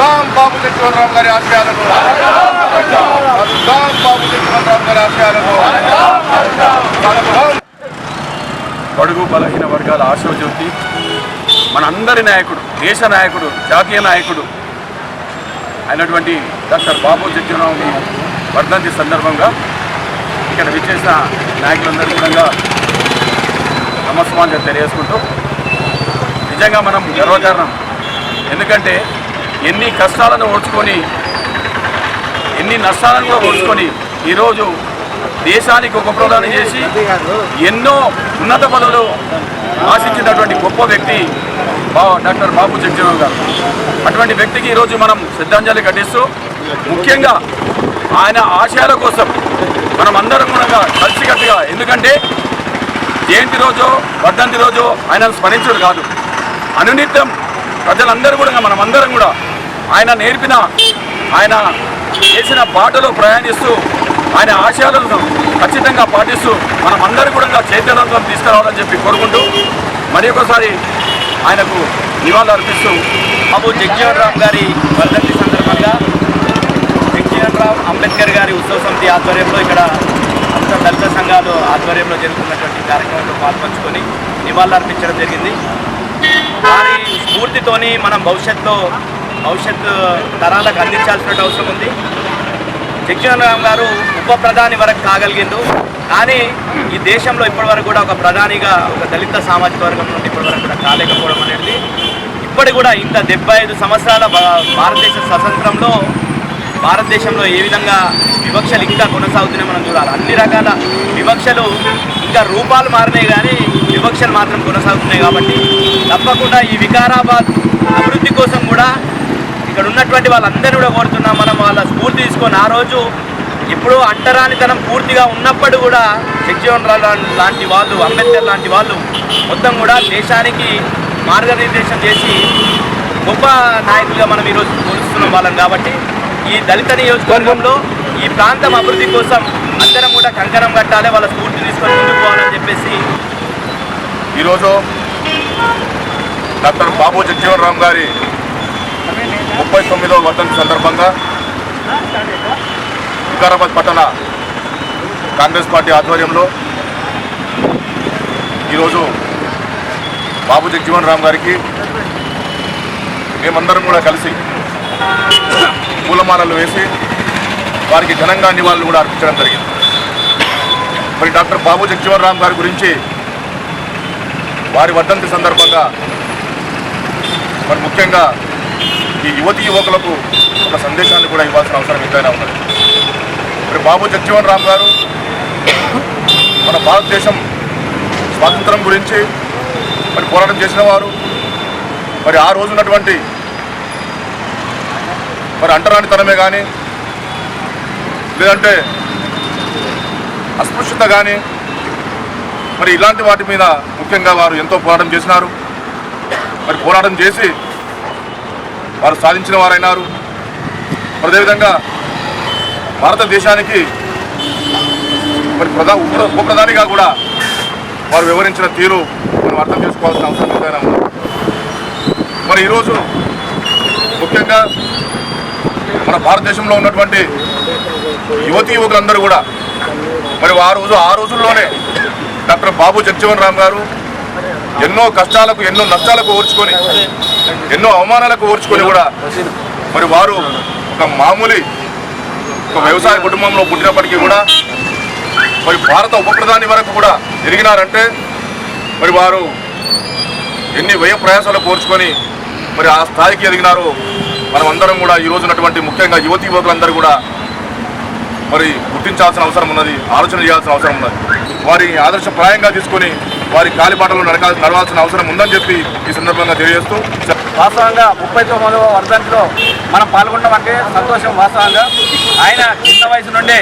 రామ్ బాబు చక్రవరరావు గారి ఆశయాలను రామ్ బాబు బడుగు బలహీన వర్గాల ఆశోజ్యోతి మన అందరి నాయకుడు దేశ నాయకుడు జాతీయ నాయకుడు అయినటువంటి డాక్టర్ బాబు జగ్జీవనరావు వర్ధంతి సందర్భంగా ఇక్కడ విచ్చేసిన నాయకులందరికీ కూడా నమస్కారం తెలియజేసుకుంటూ నిజంగా మనం గర్వకారణం. ఎందుకంటే ఎన్ని కష్టాలను ఓడ్చుకొని ఎన్ని నష్టాలను కూడా ఓడ్చుకొని ఈరోజు దేశానికి ఒక ప్రధానం చేసి ఎన్నో ఉన్నత పదవులు ఆశించినటువంటి గొప్ప వ్యక్తి బా డాక్టర్ బాబు జగ్జీవన్ గారు. అటువంటి వ్యక్తికి ఈరోజు మనం శ్రద్ధాంజలి ఘటిస్తూ ముఖ్యంగా ఆయన ఆశయాల కోసం మనం అందరం కూడా కలిసికట్టుగా ఎందుకంటే జయంతి రోజు వర్ధంతి రోజు ఆయన స్మరించడు కాదు. అనునిత్యం ప్రజలందరూ కూడా మనం అందరం కూడా ఆయన నేర్పిన ఆయన చేసిన బాటలో ప్రయాణిస్తూ ఆయన ఆశయాలను ఖచ్చితంగా పాటిస్తూ మనం అందరూ కూడా చైతన్యవంతం తీసుకురావాలని చెప్పి కోరుకుంటూ మరి ఒకసారి ఆయనకు నివాళులు అర్పిస్తూ బాబు జగ్జీవన్ రామ్ గారి వర్ధంతి సందర్భంగా జగ్జీవన్ రామ్ అంబేద్కర్ గారి ఉత్సవ సమితి ఆధ్వర్యంలో ఇక్కడ అంత దళిత సంఘాలు ఆధ్వర్యంలో జరుగుతున్నటువంటి కార్యక్రమంలో పాల్పంచుకొని నివాళులర్పించడం జరిగింది. వారి స్ఫూర్తితోని మనం భవిష్యత్తులో భవిష్యత్తు తరాలకు అందించాల్సిన అవసరం ఉంది. జగ్జీవన్ రామ్ గారు ఉప ప్రధాని వరకు కాగలిగిండు. కానీ ఈ దేశంలో ఇప్పటివరకు కూడా ఒక ప్రధానిగా ఒక దళిత సామాజిక వర్గం నుండి ఇప్పటివరకు కూడా కాలేకపోవడం అనేది ఇప్పటి కూడా ఇంత డెబ్బై ఐదు సంవత్సరాల భా- భారతదేశ స్వతంత్రంలో భారతదేశంలో ఏ విధంగా వివక్షలు ఇంకా కొనసాగుతున్నాయి మనం చూడాలి. అన్ని రకాల వివక్షలు ఇంకా రూపాలు మారినాయి కానీ వివక్షలు మాత్రం కొనసాగుతున్నాయి కాబట్టి తప్పకుండా ఈ వికారాబాద్ అభివృద్ధి కోసం కూడా ఇక్కడ ఉన్నటువంటి వాళ్ళందరూ కూడా కోరుతున్నాం. మనం వాళ్ళ స్ఫూర్తి తీసుకొని ఆ రోజు ఇప్పుడు అంటరానితనం పూర్తిగా ఉన్నప్పుడు కూడా జగ్జీవన్ రావు లాంటి వాళ్ళు అంబేద్కర్ లాంటి వాళ్ళు మొత్తం కూడా దేశానికి మార్గనిర్దేశం చేసి గొప్ప నాయకులుగా మనం ఈరోజు కొలుస్తున్నాం వాళ్ళని కాబట్టి ఈ దళిత నియోజకవర్గంలో ఈ ప్రాంతం అభివృద్ధి కోసం అందరం కూడా కంకణం కట్టాలి వాళ్ళ స్ఫూర్తి తీసుకొని ముందుకు పోవాలని చెప్పేసి ఈరోజు డాక్టర్ బాబు జగ్జీవన్ రామ్ గారి ముప్పై తొమ్మిదవ వర్ధంతి సందర్భంగా వికారాబాద్ పట్టణ కాంగ్రెస్ పార్టీ ఆధ్వర్యంలో ఈరోజు బాబు జగ్జీవన్ రామ్ గారికి మేమందరం కూడా కలిసి పూలమాలలు వేసి వారికి ఘనంగా నివాళులు కూడా అర్పించడం జరిగింది. మరి డాక్టర్ బాబు జగ్జీవన్ రామ్ గారి గురించి వారి వర్ధంతి సందర్భంగా మరి ముఖ్యంగా ఈ యువతి యువకులకు ఒక సందేశాన్ని కూడా ఇవ్వాల్సిన అవసరం ఎంతైనా ఉన్నది. మరి బాబు జగ్జీవన్ రామ్ గారు మన భారతదేశం స్వాతంత్రం గురించి మరి పోరాటం చేసిన వారు మరి ఆ రోజు ఉన్నటువంటి మరి అంటరానితనమే కానీ లేదంటే అస్పృశ్యత కానీ మరి ఇలాంటి వాటి మీద ముఖ్యంగా వారు ఎంతో పోరాటం చేసినారు. మరి పోరాటం చేసి వారు సాధించిన వారైనారు. మరి అదేవిధంగా భారతదేశానికి మరి ప్రధా ఉప ఉపప్రధానిగా కూడా వారు వివరించిన తీరు మనం అర్థం చేసుకోవాల్సిన అవసరం ఏదైనా ఉంది? మరి ఈరోజు ముఖ్యంగా మన భారతదేశంలో ఉన్నటువంటి యువతీ యువకులందరూ కూడా మరి ఆ రోజు ఆ రోజుల్లోనే డాక్టర్ బాబు జగ్జీవన్ రామ్ గారు ఎన్నో కష్టాలకు ఎన్నో నష్టాలకు ఓర్చుకొని ఎన్నో అవమానాలకు ఓర్చుకొని కూడా మరి వారు ఒక మామూలు ఒక వ్యవసాయ కుటుంబంలో పుట్టినప్పటికీ కూడా మరి భారత ఉప వరకు కూడా ఎదిగినారంటే మరి వారు ఎన్ని వ్యయ ప్రయాసాలు కోర్చుకొని మరి ఆ స్థాయికి ఎదిగినారో మనం అందరం కూడా ఈ ఉన్నటువంటి ముఖ్యంగా యువతి యువకులందరూ కూడా మరి గుర్తించాల్సిన అవసరం ఉన్నది ఆలోచన చేయాల్సిన అవసరం ఉన్నది. వారి ఆదర్శప్రాయంగా తీసుకొని వారి కాలిబాటలు నడక నడవాల్సిన అవసరం ఉందని చెప్పి ఈ సందర్భంగా తెలియజేస్తూ వాస్తవంగా ముప్పై తొమ్మిదవ వర్ధంతిలో మనం పాల్గొనడం అంటే సంతోషం వాస్తవంగా. ఆయన చిన్న వయసు నుండే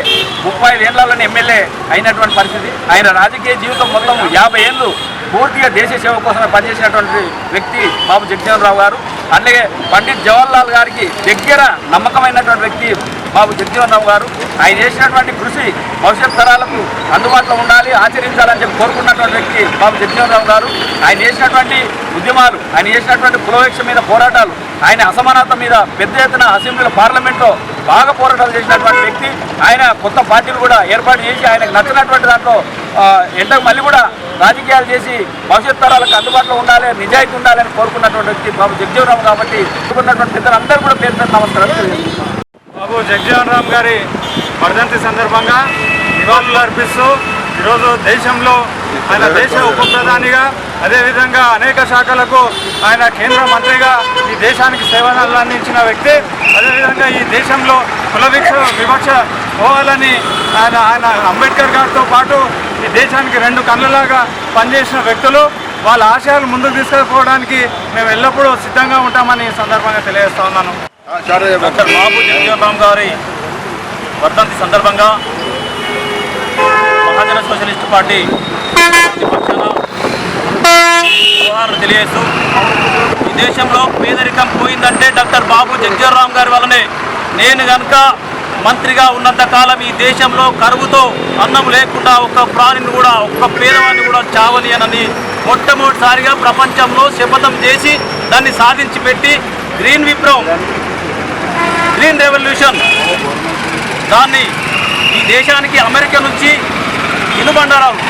ముప్పై ఐదు ఎమ్మెల్యే అయినటువంటి పరిస్థితి. ఆయన రాజకీయ జీవితం మొత్తం యాభై ఏళ్ళు పూర్తిగా దేశ సేవ కోసమే పనిచేసినటువంటి వ్యక్తి బాబు జగజీవనరావు గారు. అలాగే పండిత్ జవహర్లాల్ గారికి దగ్గర నమ్మకమైనటువంటి వ్యక్తి బాబు జగజీవనరావు గారు. ఆయన చేసినటువంటి కృషి భవిష్యత్ తరాలకు అందుబాటులో ఉండాలి ఆచరించాలని చెప్పి కోరుకున్నటువంటి వ్యక్తి బాబు జగజీవనరావు గారు. ఆయన చేసినటువంటి ఉద్యమాలు ఆయన చేసినటువంటి కులవేక్ష మీద పోరాటాలు ఆయన అసమానత మీద పెద్ద ఎత్తున అసెంబ్లీలో పార్లమెంట్లో బాగా పోరాటాలు చేసినటువంటి వ్యక్తి. ఆయన కొత్త పార్టీలు కూడా ఏర్పాటు చేసి ఆయనకు నచ్చినటువంటి దాంట్లో ఎంతకు ఎండకు మళ్ళీ కూడా రాజకీయాలు చేసి భవిష్యత్ తరాలకు అందుబాటులో ఉండాలి నిజాయితీ ఉండాలని కోరుకున్నటువంటి వ్యక్తి బాబు జగజీవనరావు కాబట్టి కోరుకున్నటువంటి పెద్దలందరూ కూడా పేరు నమస్కారం. బాబు జగజీవన్ రామ్ గారి వర్ధంతి సందర్భంగా నివాళులు అర్పిస్తూ ఈరోజు దేశంలో ఆయన దేశ ఉప ప్రధానిగా అదేవిధంగా అనేక శాఖలకు ఆయన కేంద్ర మంత్రిగా ఈ దేశానికి సేవలు అందించిన వ్యక్తి అదేవిధంగా ఈ దేశంలో కుల వివక్ష పోవాలని ఆయన ఆయన అంబేద్కర్ గారితో పాటు ఈ దేశానికి రెండు కళ్ళలాగా పనిచేసిన వ్యక్తులు. వాళ్ళ ఆశయాలు ముందుకు తీసుకుపోవడానికి మేము ఎల్లప్పుడూ సిద్ధంగా ఉంటామని సందర్భంగా తెలియజేస్తా ఉన్నాను. డాక్టర్ బాబు జగజీవన్ రామ్ గారి వర్ధంతి సందర్భంగా మహాజన సోషలిస్ట్ పార్టీ పక్షాన తెలియజేస్తూ ఈ దేశంలో పేదరికం పోయిందంటే డాక్టర్ బాబు జగజీవన్ గారి వల్లనే. నేను కనుక మంత్రిగా ఉన్నంత కాలం ఈ దేశంలో కరువుతో అన్నం లేకుండా ఒక్క ప్రాణిని కూడా ఒక్క పేదవాడిని కూడా చావనియనని మొట్టమొదటిసారిగా ప్రపంచంలో శపథం చేసి దాన్ని సాధించి పెట్టి గ్రీన్ విప్లవం గ్రీన్ రెవల్యూషన్ దాన్ని ఈ దేశానికి అమెరికా నుంచి ఇనుబండారాలు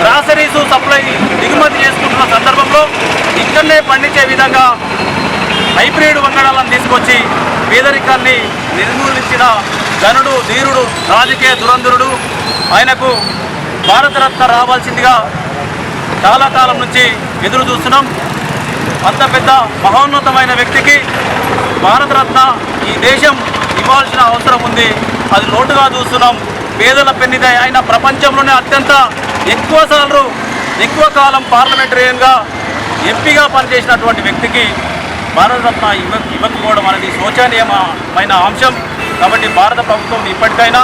గ్రాసరీస్ సప్లై దిగుమతి చేసుకుంటున్న సందర్భంలో ఇక్కడనే పండించే విధంగా హైబ్రిడ్ వంగడాలను తీసుకొచ్చి పేదరికాన్ని నిర్మూలించిన ధనుడు ధీరుడు రాజకీయ దురంధరుడు ఆయనకు భారతరత్న రావాల్సిందిగా చాలా కాలం నుంచి ఎదురు చూస్తున్నాం. అంత పెద్ద మహోన్నతమైన వ్యక్తికి భారతరత్న ఈ దేశం ఇవ్వాల్సిన అవసరం ఉంది. అది లోటుగా చూస్తున్నాం. పేదల పెన్నిద ఆయన ప్రపంచంలోనే అత్యంత ఎక్కువ సార్లు ఎక్కువ కాలం పార్లమెంటరీయంగా ఎంపీగా పనిచేసినటువంటి వ్యక్తికి భారతరత్న ఇవ్వ ఇవ్వకపోవడం అనేది శోచనీయమైన అంశం. కాబట్టి భారత ప్రభుత్వం ఇప్పటికైనా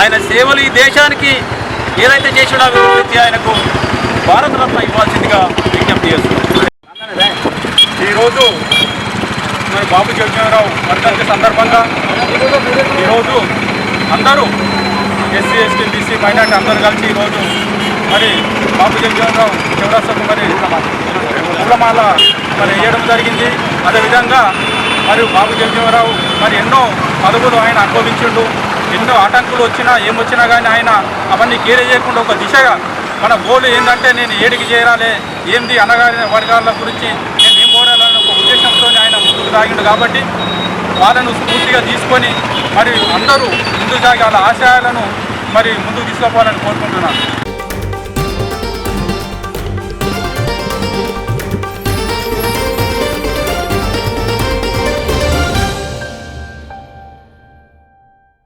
ఆయన సేవలు ఈ దేశానికి ఏదైతే చేసినా వ్యక్తి ఆయనకు భారతరత్న ఇవ్వాల్సిందిగా విజ్ఞప్తి చేస్తున్నాం. ఈరోజు మరి బాబు జగజీవనరావు వర్ధంతి సందర్భంగా ఈరోజు అందరూ ఎస్సీ ఎస్టీ బీసీ మైనార్టీ అందరూ కలిసి ఈరోజు మరి బాబు జగజీవనరావు చివరసకు మరి పూలమాల మరి వేయడం జరిగింది. అదేవిధంగా మరియు బాబు జగజీవనరావు మరి ఎన్నో పదవులు ఆయన అనుభవించిండు. ఎన్నో ఆటంకులు వచ్చినా ఏమొచ్చినా కానీ ఆయన అవన్నీ కేర్ చేయకుండా ఒక దిశగా మన గోల్ ఏంటంటే నేను ఏడికి చేరాలి ఏంది అనగారిన వర్గాల గురించి నేను ఏం పోరాలని ఒక ఉద్దేశంతో ఆయన ముందుకు సాగిండు కాబట్టి వాళ్ళను స్ఫూర్తిగా తీసుకొని మరి అందరూ ముందు జాగాల ఆశయాలను మరి ముందుకు తీసుకుపోవాలని కోరుకుంటున్నాను.